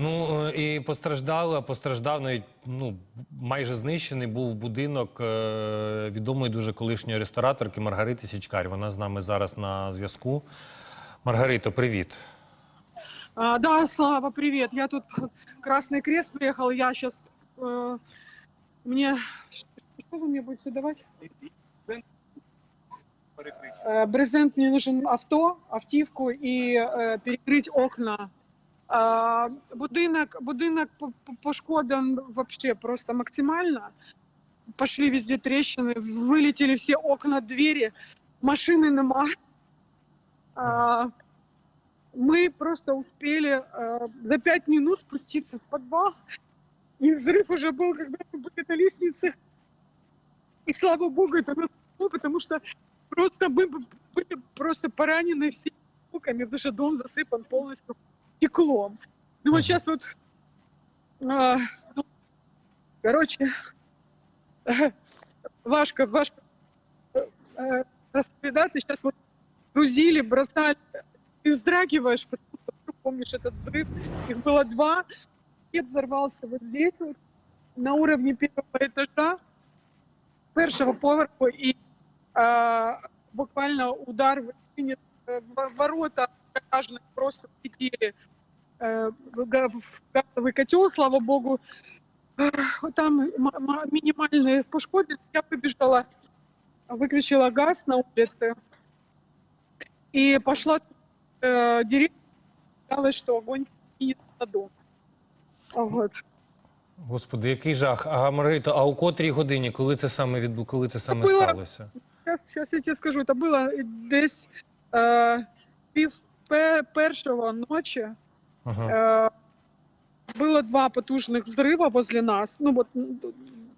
Ну е, і постраждала, постраждав навіть ну майже знищений був будинок е, відомої дуже колишньої рестораторки Маргарити Січкар. Вона з нами зараз на зв'язку. Маргарито, привіт. А, да, Слава, привет. Я тут Красный Крест приехал. Я сейчас мне что вы мне будете давать? Э, брезент мне нужен авто, автівку і е, перекрыть окна. А, будинок, будинок по- по- пошкодан вообще просто максимально. Пошли везде трещины, вылетели все окна, двери, машины нема. А, мы просто успели э, за пять минут спуститься в подвал, и взрыв уже был, когда мы были на лестнице. И слава богу, это нас спасло, потому что просто мы были просто поранены всеми звуками, потому что дом засыпан полностью стеклом. Ну вот сейчас вот, а, ну, короче, Вашка, Вашка, э, распредаты сейчас вот грузили, бросали, ты вздрагиваешь, потому что помнишь этот взрыв. Их было два. И взорвался вот здесь, вот, на уровне первого этажа, першого поверху, и а, буквально удар в в- ворота просто э, в газовый котел, слава богу. Ах, Там м- м- минимальные пошкоды. Я побежала, выключила газ на улице и пошла э, директор сказала, что огонь кинет на дом. А Вот. Господи, який жах. А Маргарито, а у котрій годині, коли це саме відбу, коли це саме було- сталося? Сейчас, сейчас я тебе скажу, это было десь э, пів пе- першого ночі. Ага. Э, было два потужных взрыва возле нас. Ну вот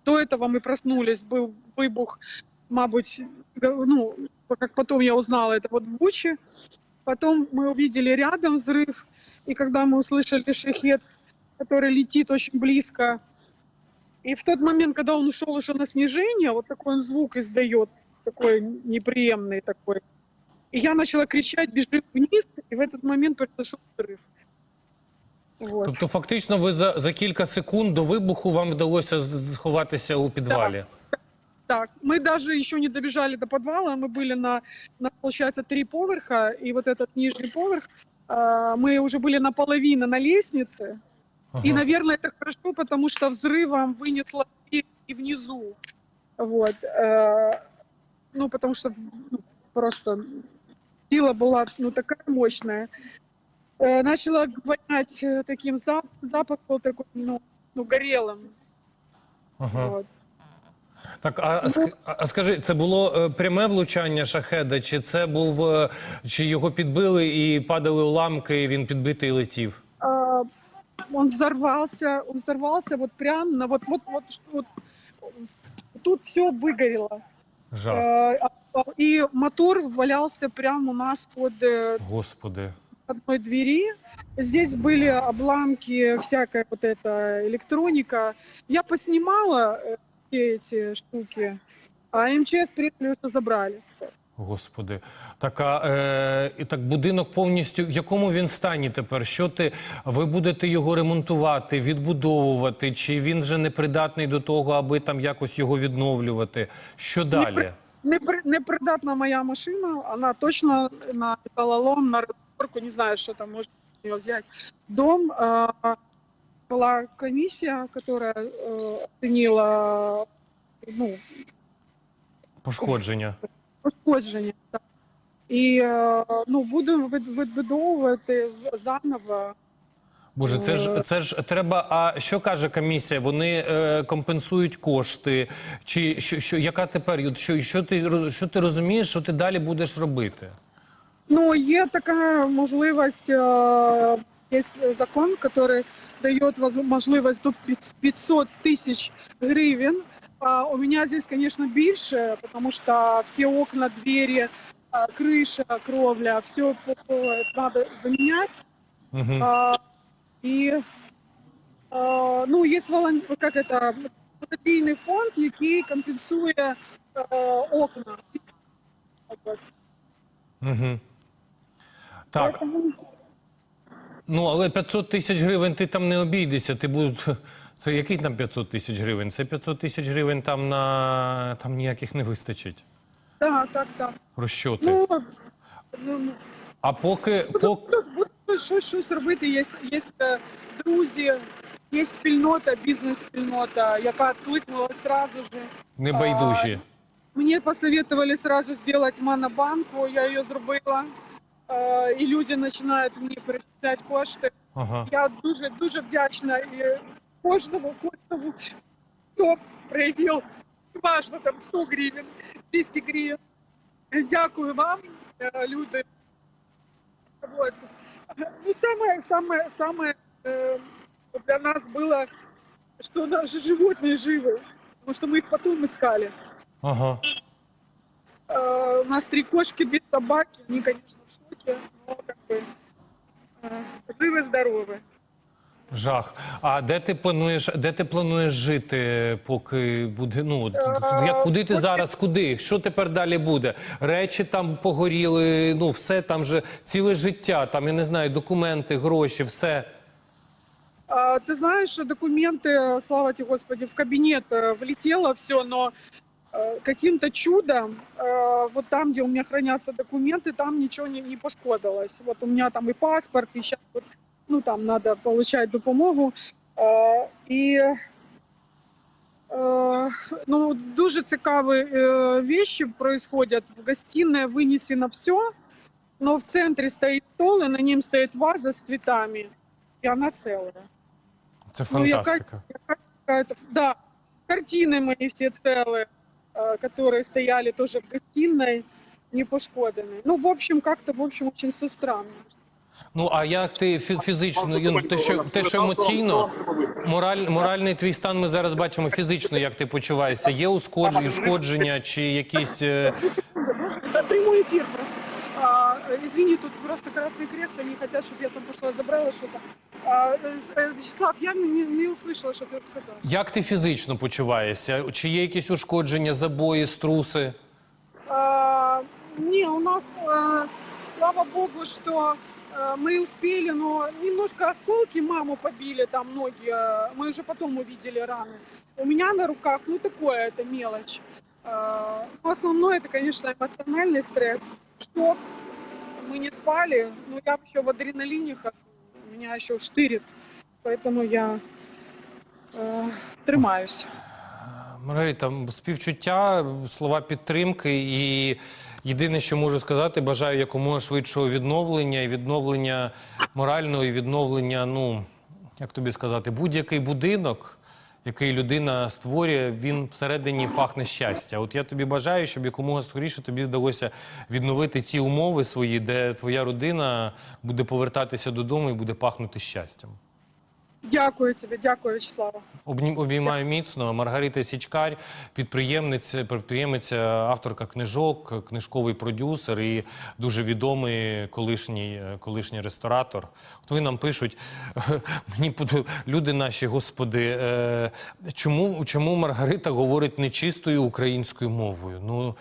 до этого мы проснулись, был выбух, мабуть, ну, как потом я узнала, это вот в Буче. Потом мы увидели рядом взрыв, и когда мы услышали шахет, который летит очень близко, и в тот момент, когда он ушел уже на снижение, вот такой он звук издает, такой неприемный такой. И я начала кричать, бежим вниз, и в этот момент произошел взрыв. Вот. Тобто, фактично, ви за, за кілька секунд до вибуху вам вдалося з- сховатися у підвалі. Так, мы даже еще не добежали до подвала, мы были на, на получается, три поверха, и вот этот нижний поверх, а, мы уже были наполовину на лестнице, Ага. и, наверное, это хорошо, потому что взрывом вынесло и и внизу, вот, э, ну, потому что ну, просто сила была, ну, такая мощная. Э, Начала вонять э, таким зап- запах был такой, ну, ну горелым, Ага. вот. Так, а, Ну, ск- а а скажи, це було е, пряме влучання шахеда, чи це був е, чи його підбили і падали уламки, і він підбитий і летів? А, он взорвался, он взорвался вот прям на вот вот вот, вот тут все выгорело. Жах. Э, а- И мотор валялся прямо у нас под э, Господи. одной двери. Здесь были обломки, всякая вот эта электроника. Я поснимала э, все эти штуки, а МЧС приехали, что забрали. Господи, так, а, е, і так будинок повністю в якому він стані тепер? Що ти ви будете його ремонтувати, відбудовувати? Чи він вже непридатний до того, аби там якось його відновлювати? Що далі? Непри- Непридатна моя машина, она точно на металлолом, на разборку, не знаю, что там можно с неё взять. Дом, а, была комиссия, которая э, оценила ну, Пошкодження? пошкодження. так. І е, ну, будемо від- відбудовувати з- заново. Боже, це ж це ж треба. А що каже комісія? Вони е, компенсують кошти? Чи що, що яка тепер? Що, що ти роз- що ти розумієш, що ти далі будеш робити? Ну, є така можливість, е, є закон, який дає воз- можливість до під- 500 тисяч гривень. А у меня здесь, конечно, більше, потому что все окна, двери, а, крыша, кровля, все надо заменять. Угу. А, и а, ну, є волон... как это, благодійний фонд, який компенсує е, окна. Угу. Так, Ну, але 500 тисяч гривень ти там не обійдешся. Ти будь... Це який там 500 тисяч гривень? Це 500 тисяч гривень там на там ніяких не вистачить. Так, так, так. Розчоти. Ну, ну, ну, А поки, поки буде щось, щось робити. Є, є е, друзі, є спільнота, бізнес-спільнота, яка відкликнула сразу же. небайдужі. Мне посоветовали сразу сделать монобанку, я ее зробила. Е, І люди починають мені перечисляти кошти. Ага. Я дуже дуже вдячна і кожному, кожному, хто проявив, важно там 100 гривень, 200 гривень. Дякую вам, е, люди. Вот. Ну, самое, самое, самое э, для нас было, что наши животные живы, потому что мы их потом искали. Ага. Э, у нас три кошки, две собаки, они, конечно, в шоке, но как бы э, живы-здоровы. Жах. А де ти плануєш, де ти плануєш жити, поки буде? Ну от, як куди ти зараз? Куди? Що тепер далі буде? Речі там погоріли, ну все там же ціле життя. Там я не знаю, документи, гроші, все. А, Ты знаешь, что документы, слава тебе Господи, в кабинет э, влетело все, но э, каким-то чудом э, вот там, где у меня хранятся документы, там ничего не, не пошкодилось. Вот у меня там и паспорт, и сейчас вот, ну там надо получать допомогу. Э, И э, ну, дуже цікаві э, вещи происходят. В гостиной вынесено все, но в центре стоит стол, и на нем стоит ваза с цветами, и она целая. Це Ну, яка- фантастика. какая-то, да, картины мои все целые, э, которые стояли тоже в гостиной, не пошкодены. Ну, в общем, как-то, в общем, очень все странно. Ну а як ти фі- фізично, ну, те, що те, що емоційно, мораль, моральний твій стан ми зараз бачимо фізично, як ти почуваєшся. Є ушкодження, ушкодження чи якісь. е, Это прямой эфир просто. А, э, извини, тут просто Красный Крест, они хотят, чтобы я там пошла забрала что-то. А, э, с- э, Вячеслав, я не, не услышала, что ты сказал. Як ти фізично почуваєшся? Чи є якісь ушкодження, забої, струси? А, не, у нас, а, слава богу, что а, мы успели, но немножко осколки маму побили, там ноги, а, мы уже потом увидели раны. У меня на руках, ну такое, это мелочь. А, но основное, это, конечно, эмоциональный стресс. Шок, мы не спали, но я еще в адреналине хожу, меня еще штырит, поэтому я э, тримаюсь. Маргарита, співчуття, слова підтримки, і єдине, що можу сказати, бажаю якомога швидшого відновлення і відновлення морального, і відновлення, ну як тобі сказати, будь-який будинок, який людина створює, він всередині пахне щастя. От я тобі бажаю, щоб якомога скоріше тобі вдалося відновити ті умови свої, де твоя родина буде повертатися додому і буде пахнути щастям. Дякую тебе, дякую, Вячеслава. Обнім- Обіймаю міцно. Маргарита Січкар, підприємниця, підприємиця, авторка книжок, книжковий продюсер і дуже відомий колишній, е, колишній ресторатор. От вони нам пишуть, мені люди наші, господи, е, чому, чому Маргарита говорить нечистою українською мовою? Ну,